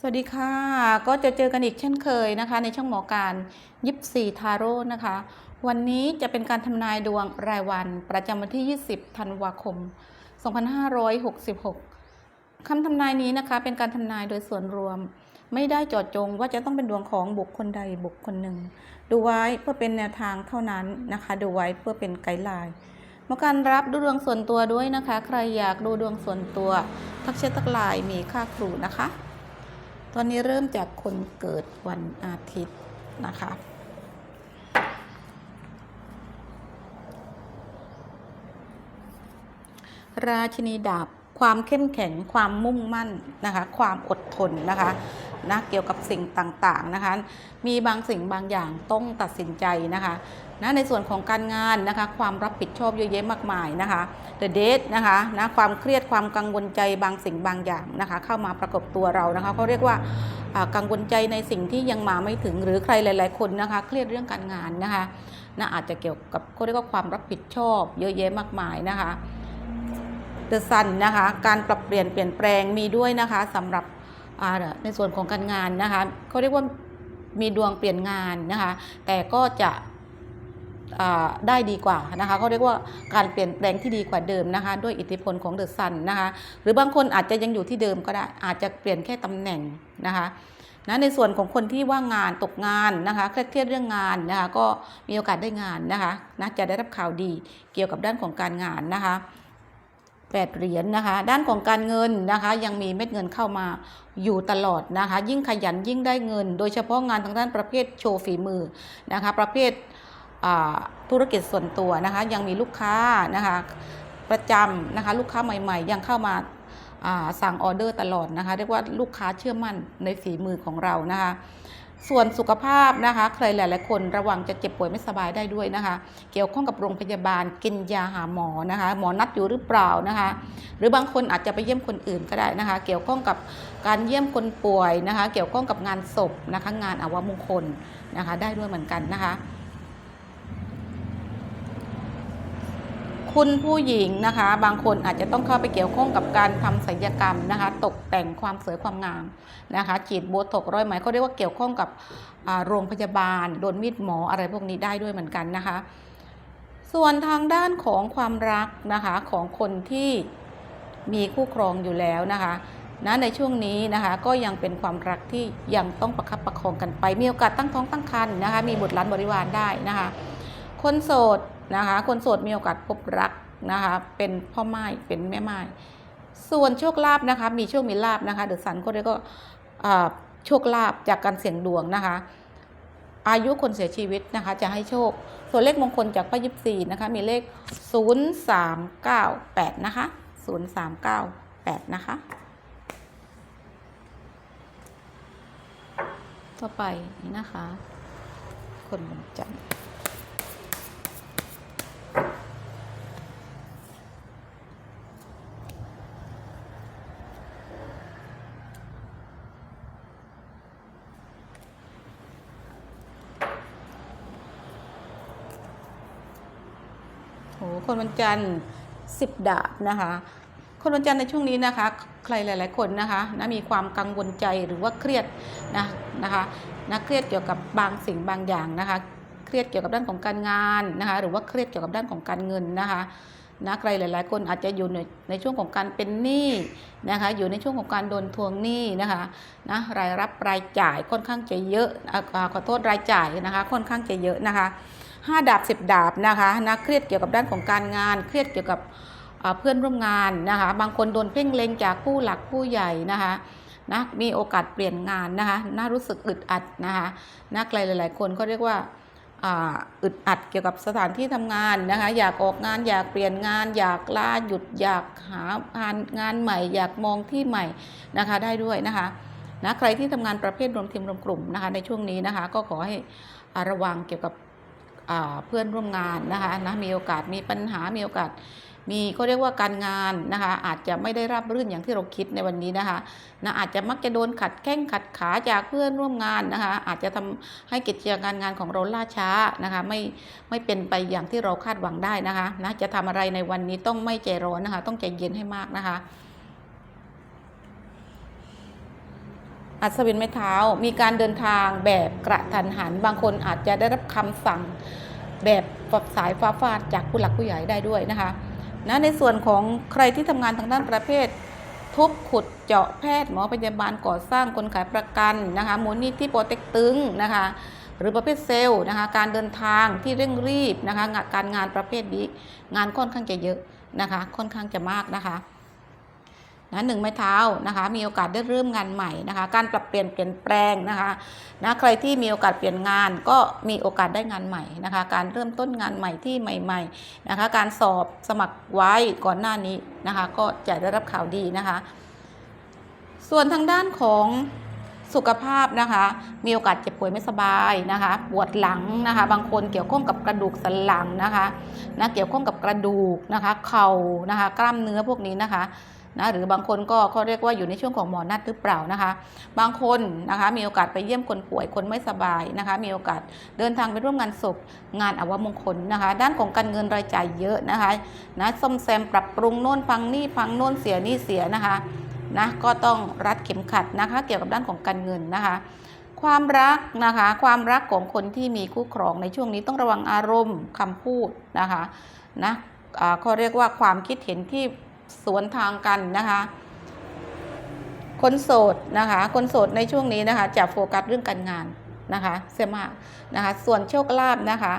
สวัสดีค่ะ ก็จะเจอกันอีกเช่นเคยนะคะ ในช่องหมอการยิปซีทาโร่นะคะ วันนี้จะเป็นการทำนายดวงรายวันประจำวันที่ 20 ธันวาคม 2566 คำทำนายนี้นะคะ เป็นการทำนายโดยส่วนรวม ไม่ได้เจาะจงว่าจะต้องเป็นดวงของบุคคลใดบุคคลหนึ่ง ดูไว้เพื่อเป็นแนวทางเท่านั้นนะคะ ดูไว้เพื่อเป็นไกด์ไลน์หมอการรับดูดวงส่วนตัวด้วยนะคะ ใครอยากดูดวงส่วนตัว ทักแชททักไลน์มีค่าครูนะคะ ตอนนี้เริ่มจากคนเกิดวันอาทิตย์นะคะ ราชินีดาบ ความเข้มแข็ง ความมุ่งมั่นนะคะ ความอดทนนะคะ นะเกี่ยวกับสิ่งต่างๆนะคะ มีบางสิ่งบางอย่างต้องตัดสินใจนะคะนะในส่วนของการงานนะคะ ความรับผิดชอบเยอะแยะมากมายนะคะ The Date นะคะนะความเครียดความกังวลใจบางสิ่งบางอย่างนะคะ เข้ามาประกบตัวเรานะคะเขาเรียกว่ากังวลใจในสิ่งที่ยังมาไม่ถึงหรือใครหลาย ๆ คนนะคะ เครียดเรื่องการงานนะคะนะอาจจะเกี่ยวกับเขาเรียกว่าความรับผิดชอบเยอะแยะมากมายนะคะเดอะซันนะคะ การปรับเปลี่ยนเปลี่ยนแปลงมีด้วยนะคะสำหรับ ในส่วนของการงานนะคะเขาเรียกว่ามีดวงเปลี่ยนงานนะคะแต่ก็จะได้ดีกว่านะคะเขาเรียกว่าการเปลี่ยนแปลงที่ดีกว่าเดิมนะคะด้วยอิทธิพลของเดอะซันนะคะหรือบางคนอาจจะยังอยู่ที่เดิมก็ได้อาจจะเปลี่ยนแค่ตำแหน่งนะคะนะในส่วนของคนที่ว่างงานตกงานนะคะเครียดเรื่องงานนะคะก็มีโอกาสได้งานนะคะนะจะได้รับข่าวดีเกี่ยวกับด้านของการงานนะคะ แปดเหรียญนะคะ ด้านของการเงินนะคะ ยังมีเม็ดเงินเข้ามาอยู่ตลอดนะคะ ยิ่งขยันยิ่งได้เงิน โดยเฉพาะงานทางด้านประเภทโชว์ฝีมือนะคะ ประเภทธุรกิจส่วนตัวนะคะ ยังมีลูกค้านะคะ ประจำนะคะ ลูกค้าใหม่ๆ ยังเข้ามาสั่งออเดอร์ตลอดนะคะ เรียกว่าลูกค้าเชื่อมั่นในฝีมือของเรานะคะ ส่วนสุขภาพนะคะ ใครหลาย ๆ คนระวังจะเจ็บป่วยไม่สบายได้ด้วยนะคะ เกี่ยวข้องกับโรงพยาบาลกินยาหาหมอนะคะ หมอนัดอยู่หรือเปล่านะคะ หรือบางคนอาจจะไปเยี่ยมคนอื่นก็ได้นะคะ เกี่ยวข้องกับการเยี่ยมคนป่วยนะคะ เกี่ยวข้องกับงานศพนะคะ งานอาวมงคลนะคะ ได้ด้วยเหมือนกันนะคะ คุณผู้หญิงนะคะ บางคนอาจจะต้องเข้าไปเกี่ยวข้องกับการทำศัลยกรรมนะคะ ตกแต่งความสวยความงามนะคะฉีดโบท็อกร้อยไหมเขาเรียกว่าเกี่ยวข้องกับโรงพยาบาลโดนมีดหมออะไรพวกนี้ได้ด้วยเหมือนกันนะคะ ส่วนทางด้านของความรักนะคะของคนที่มีคู่ครองอยู่แล้วนะคะนะในช่วงนี้นะคะก็ยังเป็นความรักที่ยังต้องประคับประคองกันไป มีโอกาสตั้งท้องตั้งครรภ์นะคะมีบุตรหลานบริวารได้นะคะ คนโสด นะคะ คนโสดมีโอกาสพบรักนะคะ เป็นพ่อไม้เป็นแม่ไม้ส่วนโชคลาภนะคะ มีโชคมีลาภนะคะเดอะสันก็เรียกว่าโชคลาภจากการเสี่ยงดวงนะคะ อายุคนเสียชีวิตนะคะ จะให้โชค ส่วนเลขมงคลจากป้ายิบซีนะคะ มีเลข 0398 นะคะ 0398 นะคะ ต่อไปนี่นะคะ คนวันจันทร์ คนวันจันทร์สิบดาบนะคะ คนวันจันทร์ในช่วงนี้นะคะ ใครหลาย ๆ คนนะคะนะมีความกังวลใจหรือว่าเครียดนะนะคะนะเครียดเกี่ยวกับบางสิ่งบางอย่างนะคะ เครียดเกี่ยวกับด้านของการงานนะคะ หรือว่าเครียดเกี่ยวกับด้านของการเงินนะคะนะใครหลาย ๆ คนอาจจะอยู่ในในช่วงของการเป็นหนี้นะคะ อยู่ในช่วงของการโดนทวงหนี้นะคะนะรายรับรายจ่ายค่อนข้างจะเยอะขอโทษรายจ่ายนะคะ ค่อนข้างจะเยอะนะคะ ห้าดาบสิบดาบนะคะนะเครียดเกี่ยวกับด้านของการงาน เครียดเกี่ยวกับเพื่อนร่วมงานนะคะบางคนโดนเพ่งเล็งจากผู้หลักผู้ใหญ่นะคะนะมีโอกาสเปลี่ยนงานนะคะน่ารู้สึกอึดอัดนะคะนะใครหลาย ๆ คนก็เรียกว่าอึดอัดเกี่ยวกับสถานที่ทำงานนะคะอยากออกงานอยากเปลี่ยนงาน อยากลาหยุดอยากหางานงานใหม่ อยากมองที่ใหม่นะคะได้ด้วยนะคะนะใครที่ทำงานประเภทรวมทีมรวมกลุ่มนะคะในช่วงนี้นะคะก็ขอให้ระวังเกี่ยวกับ เพื่อนร่วมงานนะคะนะมีโอกาสมีปัญหามีโอกาสมีก็เรียกว่าการงานนะคะอาจจะไม่ได้รับรื่นอย่างที่เราคิดในวันนี้นะคะนะอาจจะมักจะโดนขัดแข้งขัดขาจากเพื่อนร่วมงานนะคะอาจจะทำให้กิจการงานของเราล่าช้านะคะไม่ไม่เป็นไปอย่างที่เราคาดหวังได้นะคะนะจะทำอะไรในวันนี้ต้องไม่ใจร้อนนะคะต้องใจเย็นให้มากนะคะ อัศวินไม้เท้า มีการเดินทางแบบกระทันหัน บางคนอาจจะได้รับคำสั่งแบบสายฟ้าฟาดจากผู้หลักผู้ใหญ่ได้ด้วยนะคะนะในส่วนของใครที่ทำงานทางด้านประเภท ทุบขุดเจาะแพทย์หมอพยาบาลก่อสร้างคนขายประกันนะคะมูลนิธิโปรเต็กตึงนะคะหรือประเภทเซลล์นะคะการเดินทางที่เร่งรีบนะคะการงานประเภทนี้งานค่อนข้างจะเยอะนะคะค่อนข้างจะมากนะคะ นะหนึ่งไม้เท้านะคะ มีโอกาสได้เริ่มงานใหม่นะคะ การปรับเปลี่ยนเปลี่ยนแปลงนะคะนะใครที่มีโอกาสเปลี่ยนงานก็มีโอกาสได้งานใหม่นะคะ การเริ่มต้นงานใหม่ที่ใหม่ๆนะคะ การสอบสมัครไว้ก่อนหน้านี้นะคะ ก็จะได้รับข่าวดีนะคะ ส่วนทางด้านของสุขภาพนะคะ มีโอกาสเจ็บป่วยไม่สบายนะคะ ปวดหลังนะคะ บางคนเกี่ยวข้องกับกระดูกสันหลังนะคะนะเกี่ยวข้องกับกระดูกนะคะ เข่านะคะ กล้ามเนื้อพวกนี้นะคะ นะหรือบางคนก็เขาเรียกว่าอยู่ในช่วงของหมอนัดหรือเปล่านะคะ บางคนนะคะมีโอกาสไปเยี่ยมคนป่วยคนไม่สบายนะคะ มีโอกาสเดินทางไปร่วมงานศพงานอวมงคลนะคะ ด้านของการเงินรายจ่ายเยอะนะคะนะซ่อมแซมปรับปรุงโน่นฟังนี่ฟังโน่นเสียนี่เสียนะคะนะก็ต้องรัดเข็มขัดนะคะ เกี่ยวกับด้านของการเงินนะคะ ความรักนะคะ ความรักของคนที่มีคู่ครองในช่วงนี้ต้องระวังอารมณ์คำพูดนะคะนะเขาเรียกว่าความคิดเห็นที่ สวนทางกันนะคะ คนโสดนะคะ คนโสดในช่วงนี้นะคะ จะโฟกัสเรื่องการงานนะคะเสียมากนะคะ ส่วนโชคลาภนะคะ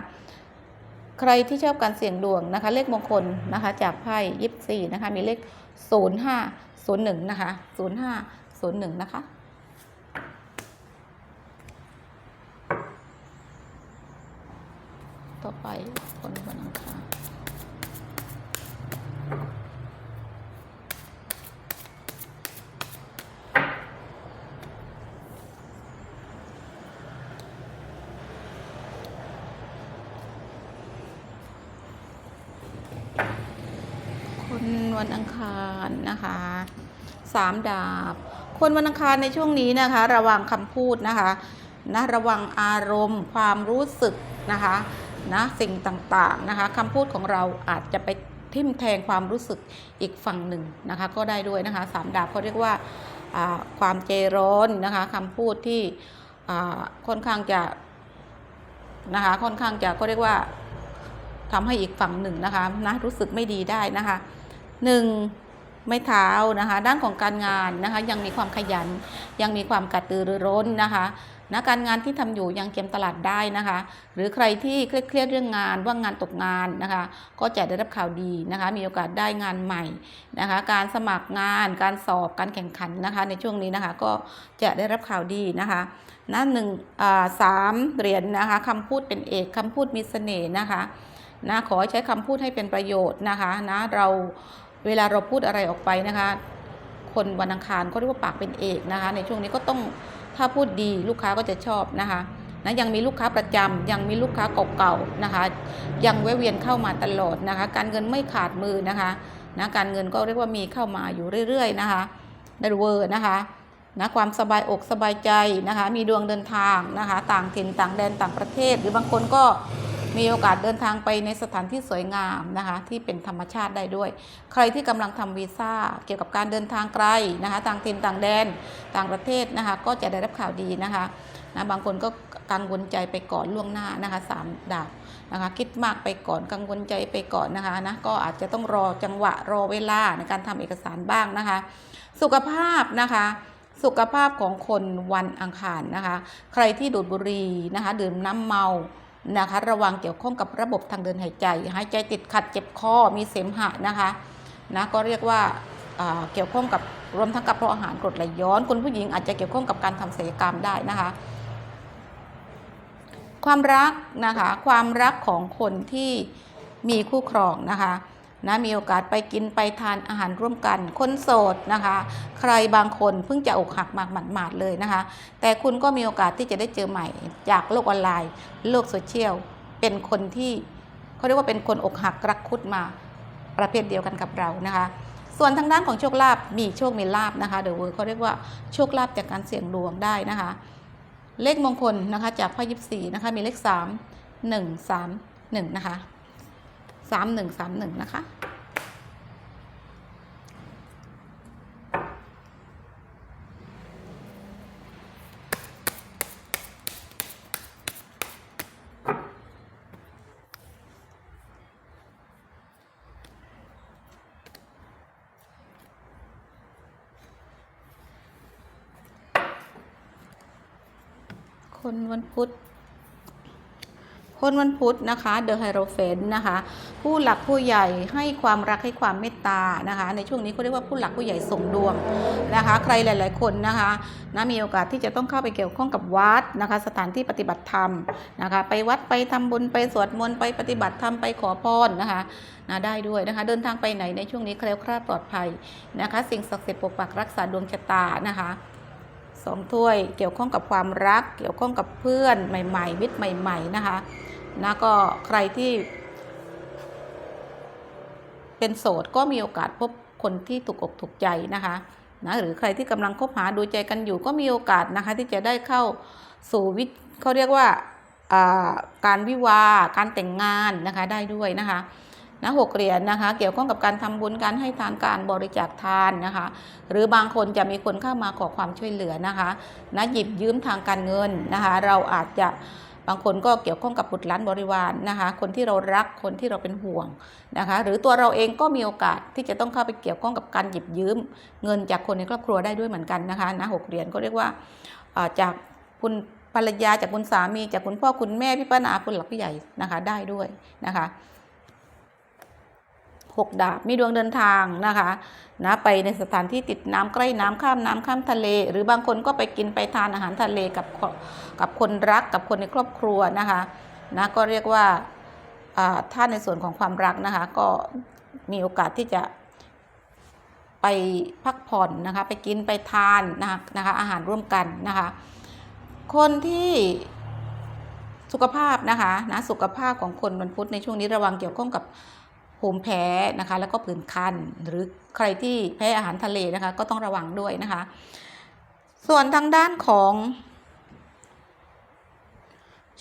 ใครที่ชอบการเสี่ยงดวงนะคะ เลขมงคลนะคะ จากไพ่ยิปซีนะคะ มีเลข 0 5 0 1 นะคะ 0 5 0 1 นะคะต่อไปคนวันอังคารคน วันอังคารนะคะสามดาบ คนวันอังคารในช่วงนี้นะคะ ระวังคำพูดนะคะนะระวังอารมณ์ ความรู้สึกนะคะนะสิ่งต่างๆนะคะคำพูดของเราอาจจะไปทิ่มแทงความรู้สึกอีกฝั่งหนึ่งนะคะ ก็ได้ด้วยนะคะสามดาบเขาเรียกว่าความเจร้อนนะคะคำพูดที่ค่อนข้างจะนะคะค่อนข้างจะก็เรียกว่าทำให้อีกฝั่งหนึ่งนะคะนะรู้สึกไม่ดีได้นะคะ หนึ่งไม่เท้านะคะ ด้านของการงานนะคะ ยังมีความขยัน ยังมีความกระตือรือร้นนะคะนะการงานที่ทำอยู่ยังเก็มตลาดได้นะคะ หรือใครที่เครียดเรื่องงานว่างงานตกงานนะคะ ก็จะได้รับข่าวดีนะคะ มีโอกาสได้งานใหม่นะคะ การสมัครงาน การสอบการแข่งขันนะคะ ในช่วงนี้นะคะก็จะได้รับข่าวดีนะคะนะหนึ่งสามเหรียญนะคะคำพูดเป็นเอกคำพูดมีเสน่ห์นะคะนะขอให้ใช้คำพูดให้เป็นประโยชน์นะคะนะเรา เวลาเราพูดอะไรออกไปนะคะ คนวันอังคารก็เรียกว่าปากเป็นเอกนะคะ ในช่วงนี้ก็ต้องถ้าพูดดีลูกค้าก็จะชอบนะคะนะยังมีลูกค้าประจำยังมีลูกค้าเก่าๆนะคะ ยังแวะเวียนเข้ามาตลอดนะคะ การเงินไม่ขาดมือนะคะนะการเงินก็เรียกว่ามีเข้ามาอยู่เรื่อยๆนะคะได้เวอร์นะคะนะความสบายอกสบายใจนะคะ มีดวงเดินทางนะคะ ต่างถิ่นต่างแดนต่างประเทศ หรือบางคนก็ มีโอกาสเดินทางไปในสถานที่สวยงามนะคะที่เป็นธรรมชาติได้ด้วย ใครที่กำลังทำวีซ่าเกี่ยวกับการเดินทางไกลนะคะต่างถิ่นต่างแดนต่างประเทศนะคะก็จะได้รับข่าวดีนะคะนะบางคนก็กังวลใจไปก่อนล่วงหน้านะคะสามดาบนะคะคิดมากไปก่อนกังวลใจไปก่อนนะคะนะก็อาจจะต้องรอจังหวะรอเวลาในการทำเอกสารบ้างนะคะ สุขภาพนะคะสุขภาพของคนวันอังคารนะคะ ใครที่ดูดบุหรี่นะคะ ดื่มน้ำเมา นะคะ ระวังเกี่ยวข้องกับระบบทางเดินหายใจ หายใจติดขัดเจ็บคอมีเสมหะนะคะนะก็เรียกว่าเกี่ยวข้องกับรวมทั้งกับเพราะอาหารกรดไหลย้อนคุณผู้หญิงอาจจะเกี่ยวข้องกับการทำศัลยกรรมได้นะคะ ความรักนะคะ ความรักของคนที่มีคู่ครองนะคะ นะมีโอกาสไปกินไปทานอาหารร่วมกัน คนโสดนะคะ ใครบางคนเพิ่งจะอกหักมากหมาดๆเลยนะคะ แต่คุณก็มีโอกาสที่จะได้เจอใหม่ จากโลกออนไลน์ โลกโซเชียลเป็นคนที่เขาเรียกว่าเป็นคนอกหักรักคุดมาประเภทเดียวกันกับเรานะคะส่วนทางด้านของโชคลาภมีโชคมีลาภนะคะเดอะเวอร์เขาเรียกว่าโชคลาภจากการเสี่ยงดวงได้นะคะ เลขมงคลนะคะจากพ่อยิบสี่นะคะมีเลขสามหนึ่งสามหนึ่งนะคะ สามหนึ่งสามหนึ่งนะคะ คนวันพุธ คนวันพุธนะคะเดอะไฮโรเฟนนะคะผู้หลักผู้ใหญ่ให้ความรักให้ความเมตตานะคะ ในช่วงนี้เขาเรียกว่าผู้หลักผู้ใหญ่ส่งดวงนะคะ ใครหลาย ๆ คนนะคะนะมีโอกาสที่จะต้องเข้าไปเกี่ยวข้องกับวัดนะคะ สถานที่ปฏิบัติธรรมนะคะ ไปวัดไปทำบุญไปสวดมนต์ไปปฏิบัติธรรมไปขอพรนะคะนะได้ด้วยนะคะ เดินทางไปไหนในช่วงนี้แคล้วคลาดปลอดภัยนะคะ สิ่งศักดิ์สิทธิ์ปกปักรักษาดวงชะตานะคะสองถ้วยเกี่ยวข้องกับความรัก เกี่ยวข้องกับเพื่อนใหม่ ๆ มิตรใหม่ ๆ นะคะ นะก็ใครที่ เป็นโสดก็มีโอกาสพบคนที่ถูกอกถูกใจนะคะนะหรือใครที่กำลังคบหาดูใจกันอยู่ก็มีโอกาสนะคะที่จะได้เข้าสู่วิเขาเรียกว่าการวิวาการแต่งงานนะคะได้ด้วยนะคะนะหกเหรียญนะคะ เกี่ยวข้องกับการทำบุญการให้ทานการบริจาคทานนะคะ หรือบางคนจะมีคนเข้ามาขอความช่วยเหลือนะคะนะหยิบยืมทางการเงินนะคะ เราอาจจะ บางคนก็เกี่ยวข้องกับบุตรหลานบริวารนะคะ คนที่เรารักคนที่เราเป็นห่วงนะคะ หรือตัวเราเองก็มีโอกาสที่จะต้องเข้าไปเกี่ยวข้องกับการหยิบยืม เงินจากคนในครอบครัวได้ด้วยเหมือนกันนะคะนะหกเหรียญก็เรียกว่าจากคุณภรรยาจากคุณสามีจากคุณพ่อคุณแม่พี่ป้านาคุณหลักพี่ใหญ่นะคะได้ด้วยนะคะ หกดาบ มีดวงเดินทางนะคะนะไปในสถานที่ติดน้ำใกล้น้ำข้ามน้ำข้ามทะเล หรือบางคนก็ไปกินไปทานอาหารทะเลกับกับคนรักกับคนในครอบครัวนะคะนะก็เรียกว่าอ่าถ้าในส่วนของความรักนะคะ ก็มีโอกาสที่จะไปพักผ่อนนะคะ ไปกินไปทานนะคะนะคะอาหารร่วมกันนะคะ คนที่สุขภาพนะคะนะสุขภาพของคนวันพุธในช่วงนี้ระวังเกี่ยวข้องกับ ภูมิแพ้นะคะ แล้วก็ผื่นคัน หรือใครที่แพ้อาหารทะเลนะคะ ก็ต้องระวังด้วยนะคะ ส่วนทางด้านของ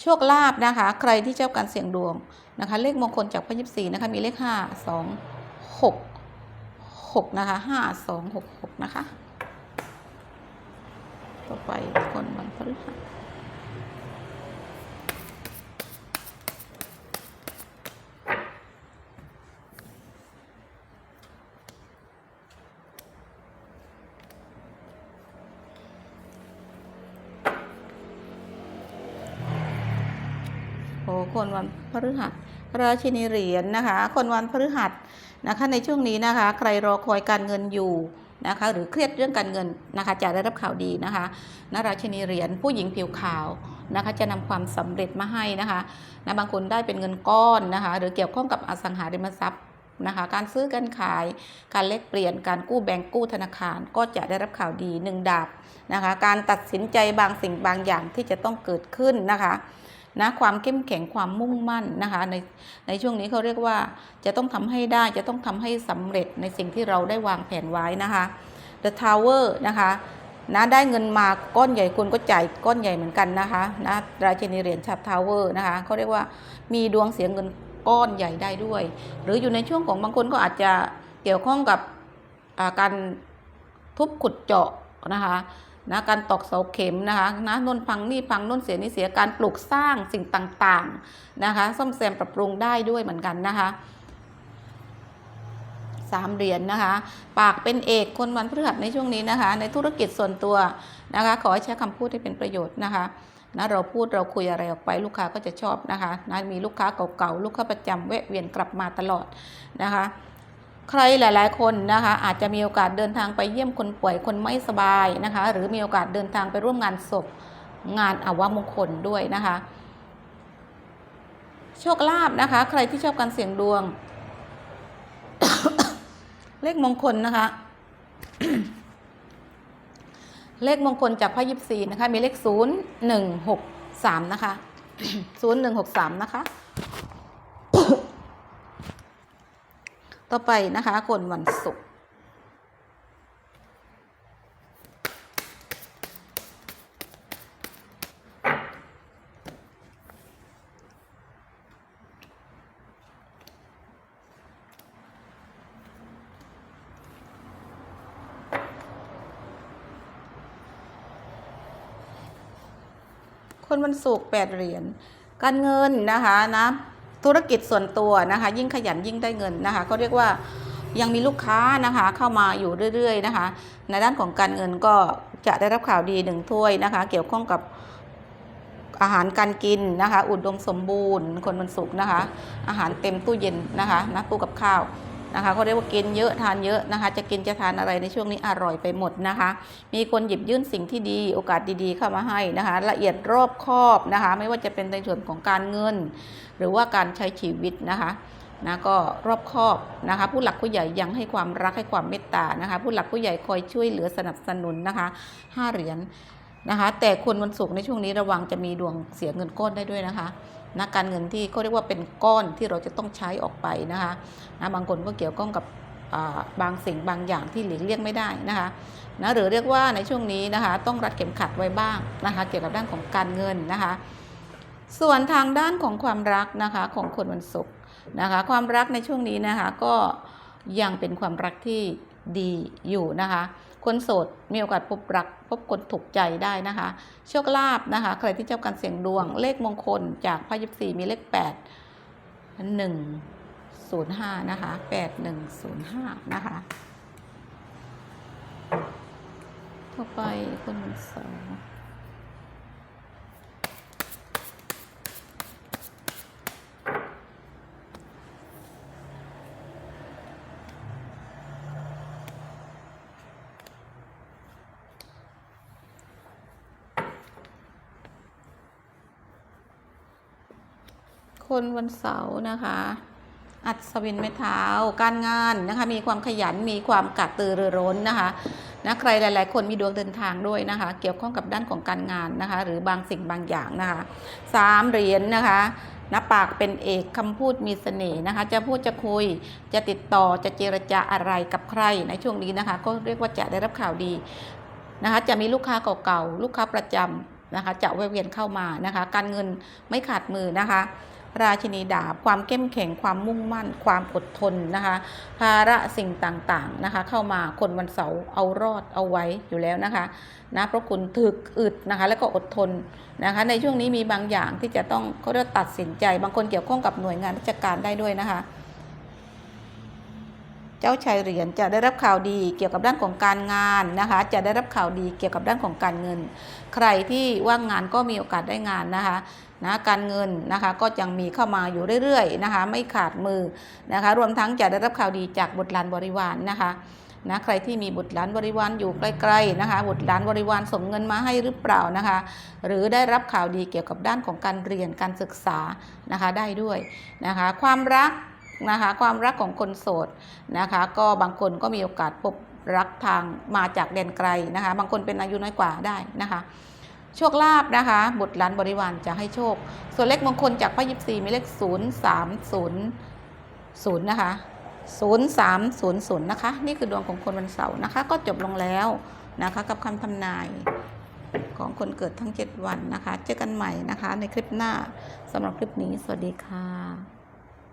โชคลาภนะคะ ใครที่เจ้าการเสี่ยงดวงนะคะ เลขมงคลจากพระยิบสีนะคะ มีเลขห้าสองหกหกนะคะห้าสองหกหกนะคะ ต่อไปคนวันพฤหัส คนวันพฤหัสราชินีเหรียญนะคะ คนวันพฤหัสนะคะในช่วงนี้นะคะ ใครรอคอยการเงินอยู่นะคะหรือเครียดเรื่องการเงินนะคะจะได้รับข่าวดีนะคะนะราชินีเหรียญผู้หญิงผิวขาวนะคะจะนำความสำเร็จมาให้นะคะนะบางคนได้เป็นเงินก้อนนะคะหรือเกี่ยวข้องกับอสังหาริมทรัพย์นะคะการซื้อการขายการแลกเปลี่ยนการกู้แบงก์กู้ธนาคารก็จะได้รับข่าวดีหนึ่งดาบนะคะการตัดสินใจบางสิ่งบางอย่างที่จะต้องเกิดขึ้นนะคะ นะความเข้มแข็งความมุ่งมั่นนะคะในในช่วงนี้เขาเรียกว่าจะต้องทำให้ได้จะต้องทำให้สำเร็จในสิ่งที่เราได้วางแผนไว้นะคะ The Tower นะคะนะได้เงินมาก้อนใหญ่คุณก็จ่ายก้อนใหญ่เหมือนกันนะคะนะราชินีเหรียญชับทาวเวอร์นะคะเขาเรียกว่ามีดวงเสียเงินก้อนใหญ่ได้ด้วย หรืออยู่ในช่วงของบางคนก็อาจจะเกี่ยวข้องกับการทุบขุดเจาะนะคะ นะการตอกเสาเข็มนะคะนะนนพังนี่พังนนเสียนี่เสียการปลูกสร้างสิ่งต่างๆนะคะซ่อมแซมปรับปรุงได้ด้วยเหมือนกันนะคะสามเหรียญนนะคะ ปากเป็นเอกคนวันพฤหัสในช่วงนี้นะคะ ในธุรกิจส่วนตัวนะคะ ขอให้ใช้คำพูดที่เป็นประโยชน์นะคะนะเราพูดเราคุยอะไรออกไปลูกค้าก็จะชอบนะคะนะมีลูกค้าเก่าๆลูกค้าประจำแวะเวียนกลับมาตลอดนะคะ ใครหลาย ๆ คนนะคะอาจจะมีโอกาสเดินทางไปเยี่ยมคนป่วยคนไม่สบายนะคะ หรือมีโอกาสเดินทางไปร่วมงานศพงานอาวมงคลด้วยนะคะ โชคลาภนะคะ ใครที่ชอบการเสี่ยงดวง เลขมงคลนะคะ เลขมงคลจากพระยิบสีนะคะ มีเลขศูนย์หนึ่งหกสามนะคะศูนย์หนึ่งหกสามนะคะ ต่อไปนะคะคนวันศุกร์คนวันศุกร์แปดเหรียญ การเงินนะคะนะ ธุรกิจส่วนตัวนะคะ ยิ่งขยันยิ่งได้เงินนะคะ ก็เรียกว่ายังมีลูกค้านะคะ เข้ามาอยู่เรื่อยๆนะคะ ในด้านของการเงินก็จะได้รับข่าวดีหนึ่งถ้วยนะคะ เกี่ยวข้องกับอาหารการกินนะคะ อุดมสมบูรณ์ คนมันสุขนะคะ อาหารเต็มตู้เย็นนะคะนะตู้กับข้าว นะคะเขาเรียกว่ากินเยอะทานเยอะนะคะ จะกินจะทานอะไรในช่วงนี้อร่อยไปหมดนะคะ มีคนหยิบยื่นสิ่งที่ดีโอกาสดีๆ เข้ามาให้นะคะ ละเอียดรอบคอบนะคะ ไม่ว่าจะเป็นในส่วนของการเงิน หรือว่าการใช้ชีวิตนะคะนะก็รอบคอบนะคะ ผู้หลักผู้ใหญ่ยังให้ความรักให้ความเมตตานะคะ ผู้หลักผู้ใหญ่คอยช่วยเหลือสนับสนุนนะคะห้าเหรียญนะคะ แต่คนวันศุกร์ในช่วงนี้ระวังจะมีดวงเสียเงินก้อนได้ด้วยนะคะ นะการเงินที่เขาเรียกว่าเป็นก้อนที่เราจะต้องใช้ออกไปนะคะนะบางคนก็เกี่ยวข้องกับบางสิ่งบางอย่างที่หลีกเลี่ยงไม่ได้นะคะนะหรือเรียกว่าในช่วงนี้นะคะต้องรัดเข็มขัดไว้บ้างนะคะเกี่ยวกับด้านของการเงินนะคะส่วนทางด้านของความรักนะคะของคนวันศุกร์นะคะความรักในช่วงนี้นะคะก็ยังเป็นความรักที่ดีอยู่นะคะ คนโสดมีโอกาสพบรัก พบคนถูกใจได้นะคะ โชคลาภนะคะ ใครที่เจ้าการเสี่ยงดวง เลขมงคลจากพระยิบสี่มีเลขแปดหนึ่งศูนย์ห้านะคะแปดหนึ่งศูนย์ห้านะคะต่อไปคนวันเสาร์ นวันเสาร์นะคะ อัศวินไม้เท้า การงานนะคะ มีความขยัน มีความกระตือรือร้นนะคะนะใครหลาย ๆ คนมีดวงเดินทางด้วยนะคะ เกี่ยวข้องกับด้านของการงานนะคะ หรือบางสิ่งบางอย่างนะคะสามเหรียญนะคะนะปากเป็นเอกคำพูดมีเสน่ห์นะคะ จะพูดจะคุยจะติดต่อจะเจรจาอะไรกับใครในช่วงนี้นะคะ ก็เรียกว่าจะได้รับข่าวดีนะคะ จะมีลูกค้าเก่าๆลูกค้าประจำนะคะ จะแวะเวียนเข้ามานะคะ การเงินไม่ขาดมือนะคะ ราชินีดาบ ความเข้มแข็งความมุ่งมั่น ความอดทนนะคะภาระสิ่งต่างๆนะคะ เข้ามาคนวันเสาร์เอารอดเอาไว้อยู่แล้วนะคะนะเพราะคุณถึกอึดนะคะ แล้วก็อดทนนะคะ ในช่วงนี้มีบางอย่างที่จะต้องเขาเรียกว่าตัดสินใจ บางคนเกี่ยวข้องกับหน่วยงานราชการได้ด้วยนะคะเจ้าชายเหรียญจะได้รับข่าวดีเกี่ยวกับด้านของการงานนะคะ จะได้รับข่าวดีเกี่ยวกับด้านของการเงิน ใครที่ว่างงานก็มีโอกาสได้งานนะคะ นะการเงินนะคะก็ยังมีเข้ามาอยู่เรื่อยๆนะคะไม่ขาดมือนะคะรวมทั้งจะได้รับข่าวดีจากบุตรหลานบริวารนนะคะนะใครที่มีบุตรหลานบริวารอยู่ใกล้ๆนะคะบุตรหลานบริวารส่งเงินมาให้หรือเปล่านะคะหรือได้รับข่าวดีเกี่ยวกับด้านของการเรียนการศึกษานะคะได้ด้วยนะคะความรักนะคะความรักของคนโสดนะคะก็บางคนก็มีโอกาสพบรักทางมาจากแดนไกลนะคะบางคนเป็นอายุน้อยกว่าได้นะคะ โชคลาภนะคะ บุตรหลานบริวารจะให้โชค ส่วนเลขมงคลจากพระยิบซีมีเลข0 3 0 0นย์ศูนย์นะคะ0 3 0 0นะคะ นี่คือดวงของคนวันเสาร์นะคะ ก็จบลงแล้วนะคะ กับคำทำนายของคนเกิดทั้ง 7 วันนะคะ เจอกันใหม่นะคะ ในคลิปหน้าสำหรับคลิปนี้ สวัสดีค่ะ